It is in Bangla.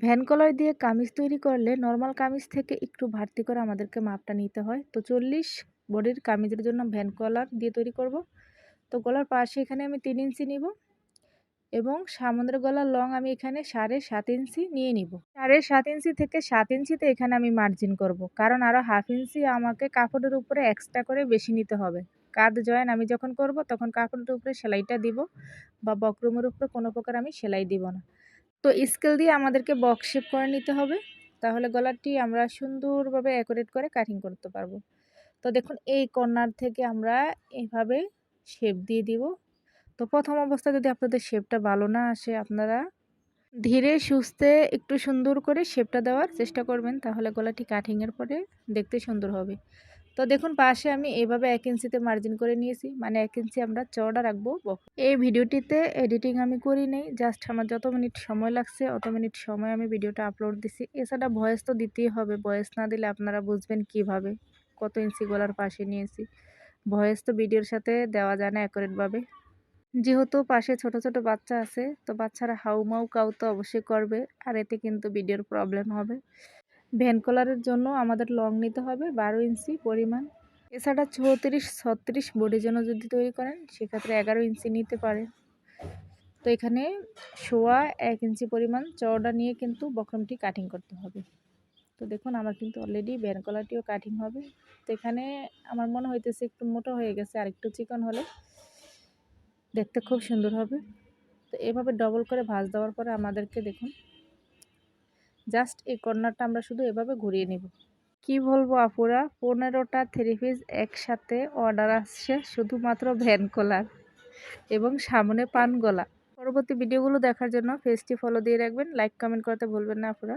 ভ্যান কলার দিয়ে কামিজ তৈরি করলে নর্মাল কামিজ থেকে একটু বাড়তি করে আমাদেরকে মাপটা নিতে হয়। তো চল্লিশ বডির কামিজের জন্য ভ্যান কলার দিয়ে তৈরি করব। তো গলার পাশে এখানে আমি তিন ইঞ্চি নিব এবং সামুদ্র গলার লং আমি এখানে সাড়ে সাত ইঞ্চি নিয়ে নিব। সাড়ে সাত ইঞ্চি থেকে সাত ইঞ্চিতে এখানে আমি মার্জিন করব। কারণ আরও হাফ ইঞ্চি আমাকে কাপড়ের উপরে এক্সট্রা করে বেশি নিতে হবে। কাঁধ জয়েন আমি যখন করব তখন কাপড়ের উপরে সেলাইটা দিব বা বক্রমের উপরে কোনো প্রকার আমি সেলাই দিব না। তো স্কেল দিয়ে আমাদেরকে বক্স শেপ করে নিতে হবে। তাহলে গলাটি আমরা সুন্দরভাবে অ্যাকোরেট করে কাটিং করতে পারব। তো দেখুন, এই কর্নার থেকে আমরা এভাবে শেপ দিয়ে দিব। তো প্রথম অবস্থা যদি আপনাদের শেপটা ভালো না আসে, আপনারা ধীরে সুস্থে একটু সুন্দর করে শেপটা দেওয়ার চেষ্টা করবেন। তাহলে গলাটি কাটিংয়ের পরে দেখতে সুন্দর হবে। তো দেখুন, পাশে আমি এভাবে এক ইঞ্চিতে মার্জিন করে নিয়েছি। মানে এক ইঞ্চি আমরা চড়া রাখব। এই ভিডিওটিতে এডিটিং আমি করি নেই। জাস্ট আমার যত মিনিট সময় লাগছে, অত মিনিট সময় আমি ভিডিওটা আপলোড দিছি। এছাড়া ভয়েস তো দিতেই হবে। ভয়েস না দিলে আপনারা বুঝবেন কীভাবে কত ইঞ্চি গলার পাশে নিয়েছি। ভয়েস তো ভিডিওর সাথে দেওয়া যায় না অ্যাকুরেটভাবে যেহেতু পাশে ছোট ছোট বাচ্চা আছে, তো বাচ্চারা হাউমাউ কাউ তো অবশ্যই করবে। আর এতে কিন্তু ভিডিওর প্রবলেম হবে। ভ্যান কলারের জন্য আমাদের লং নিতে হবে, বারো ইঞ্চি পরিমাণ। এছাড়া চৌত্রিশ ছত্রিশ বোর্ডের জন্য যদি তৈরি করেন, সেক্ষেত্রে এগারো ইঞ্চি নিতে পারেন। তো এখানে শোয়া এক ইঞ্চি পরিমাণ চওড়া নিয়ে কিন্তু বক্রমটি কাটিং করতে হবে। তো দেখুন, আমার কিন্তু অলরেডি ভ্যান কলারটিও কাটিং হবে। তো এখানে আমার মনে হইতেছে একটু মোটা হয়ে গেছে আর একটু চিকন হলে দেখতে খুব সুন্দর হবে। তো এভাবে ডবল করে ভাজ দেওয়ার পরে আমাদেরকে দেখুন জাস্ট এই কর্নারটা আমরা শুধু এভাবে ঘুরিয়ে নেব। কি বলব আপুরা, পনেরোটা থ্রি পিস একসাথে অর্ডার আসছে, শুধুমাত্র ভ্যান কলার এবং সামনে পান গলা। পরবর্তী ভিডিওগুলো দেখার জন্য ফেসটি ফলো দিয়ে রাখবেন লাইক কমেন্ট করতে ভুলবেন না আপুরা।